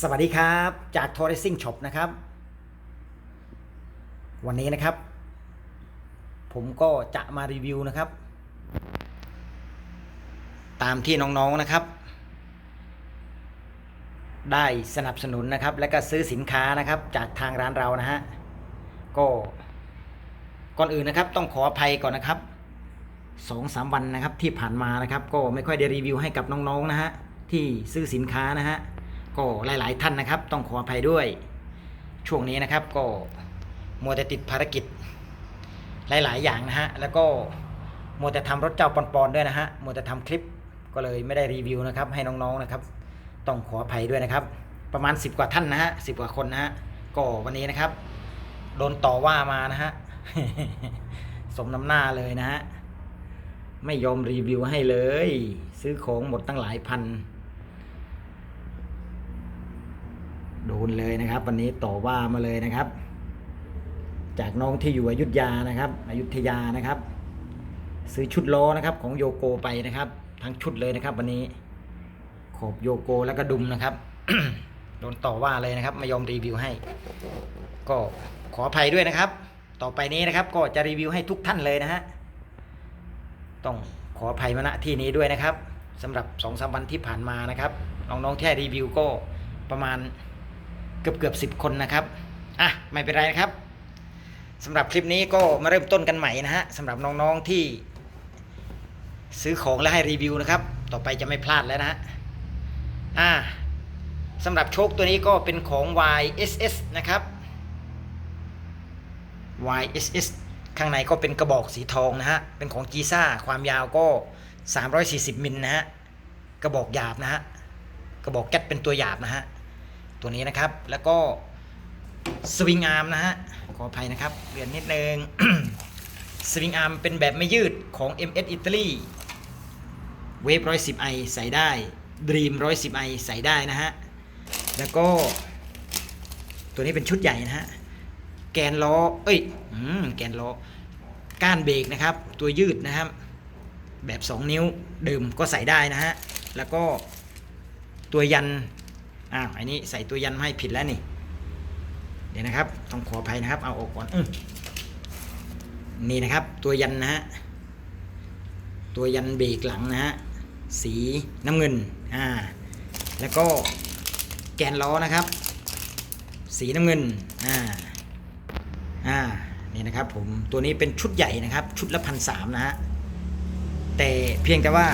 สวัสดีครับจากทอร์เรซิ่งช็อปนะครับ วันนี้นะครับ ผมก็จะมารีวิวนะครับ ตามที่น้องๆนะครับ ได้สนับสนุนนะครับ และก็ซื้อสินค้านะครับ จากทางร้านเรานะฮะก็ก่อนอื่นนะครับต้องขออภัยก่อนนะครับสองสามวันนะครับที่ผ่านมานะครับ ก็ไม่ค่อยได้รีวิวให้กับน้องๆนะฮะที่ซื้อสินค้านะฮะ ก็หลาย ๆ ท่านนะครับ ต้องขออภัยด้วย ช่วงนี้นะครับ ก็มัวแต่ติดภารกิจ หลาย ๆ อย่างนะฮะแล้วก็มัวแต่ทำรถเจ้าปอนๆด้วยนะฮะมัวแต่ทำคลิปก็เลยไม่ได้รีวิวนะครับ ให้น้อง ๆ นะครับ ต้องขออภัยด้วยนะครับ ประมาณ 10 กว่าท่านนะฮะสิกว่าคนนะฮะก็วันนี้นะครับ โดนต่อว่ามานะฮะสมน้ำหน้าเลยนะฮะไม่ยอมรีวิวให้เลย ซื้อของหมดตั้งหลายพัน โดนเลยนะครับ วันนี้ต่อว่ามาเลยนะครับ จากน้องที่อยู่อยุธยานะครับอยุธยานะครับ ซื้อชุดล้อนะครับ ของโยโกไปนะครับ ทั้งชุดเลยนะครับ วันนี้ขอบโยโกแล้วก็ดุมนะครับโดนต่อว่าเลยนะครับ ไม่ยอมรีวิวให้ ก็ขออภัยด้วยนะครับ ต่อไปนี้นะครับ ก็จะรีวิวให้ทุกท่านเลยนะฮะต้องขออภัยมาณที่นี้ด้วยนะครับสำหรับสองสามวันที่ผ่านมานะครับน้องๆที่รีวิวก็ประมาณ กือบเกือบสิบคนนะครับอะไม่เป็นไรนะครับสำหรับคลิปนี้ก็มาเริ่มต้นกันใหม่นะฮะสำหรับน้องๆที่ ซื้อของและให้รีวิวนะครับ ต่อไปจะไม่พลาดแล้วนะฮะอ่าสำหรับโชคตัวนี้ก็เป็นของ YSS นะครับ YSS ข้างในก็เป็นกระบอกสีทองนะฮะ เป็นของจีซ่า ความยาวก็ 340มิลนะฮะ กระบอกหยาบนะฮะ กระบอกแก๊สเป็นตัวหยาบนะฮะ ตัวนี้นะครับ แล้วก็สวิงอาร์มนะฮะ ขออภัยนะครับเรียนนิดนึง สวิงอาร์มเป็นแบบไม่ยืดของ MS อิตาลีเวฟ110ไอใส่ได้ Dream 110ไอใส่ได้นะฮะ แล้วก็ ตัวนี้เป็นชุดใหญ่นะฮะ แกนล้อ เอ้ยอแกนล้อ ก้านเบรกนะครับ ตัวยืดนะครับ แบบ 2 นิ้วเดิมก็ใส่ได้นะฮะ แล้วก็ตัวยัน อ้าวอันนี้ใส่ตัวยันมาให้ผิดแล้วนี่ เดี๋ยวนะครับ ต้องขออภัยนะครับ เอาออกก่อนอมนี่นะครับ ตัวยันนะฮะ ตัวยันเบรกหลังนะฮะ สีน้ำเงิน อ่า แล้วก็แกนล้อนะครับ สีน้ำเงิน อ่า อ่า นี่นะครับผม ตัวนี้เป็นชุดใหญ่นะครับ ชุดละพันสามนะฮะ แต่เพียงแต่ว่า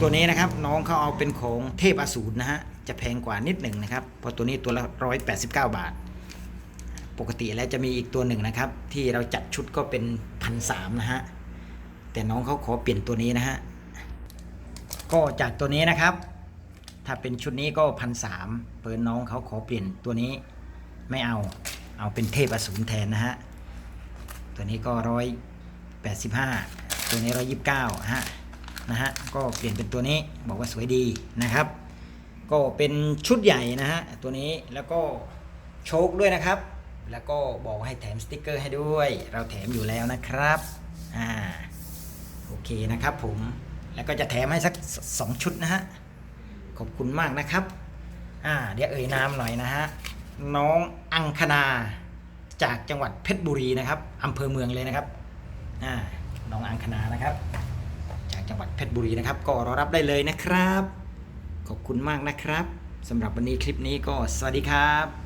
ตัวนี้นะครับน้องเขาเอาเป็นของเทพอสูรนะฮะ จะแพงกว่านิดหนึ่งนะครับ เพราะตัวนี้ตัวละ 189 บาท ปกติแล้วจะมีอีกตัวหนึ่งนะครับ ที่เราจัดชุดก็เป็นพันสามนะฮะ แต่น้องเขาขอเปลี่ยนตัวนี้นะฮะ ก็จากตัวนี้นะครับ ถ้าเป็นชุดนี้ก็พันสามเปิดน้องเขาขอเปลี่ยนตัวนี้ไม่เอา เอาเป็นเทพอสูรแทนนะฮะ ตัวนี้ก็ร้อยแปดสิบห้าตัวนี้ร้อยยี่สิบเก้าฮะนะฮะ ก็เปลี่ยนเป็นตัวนี้บอกว่าสวยดีนะครับ ก็เป็นชุดใหญ่นะฮะตัวนี้แล้วก็โชคด้วยนะครับ แล้วก็บอกให้แถมสติกเกอร์ให้ด้วย เราแถมอยู่แล้วนะครับอ่าโอเคนะครับผมแล้วก็จะแถมให้สักสองชุดนะฮะขอบคุณมากนะครับอ่าเดี๋ยวเอ่ยนามหน่อยนะฮะน้องอังคณาจากจังหวัดเพชรบุรีนะครับอำเภอเมืองเลยนะครับอ่าน้องอังคณานะครับ จากจังหวัดเพชรบุรีนะครับ ก็รอรับได้เลยนะครับ ขอบคุณมากนะครับสำหรับวันนี้คลิปนี้ก็สวัสดีครับ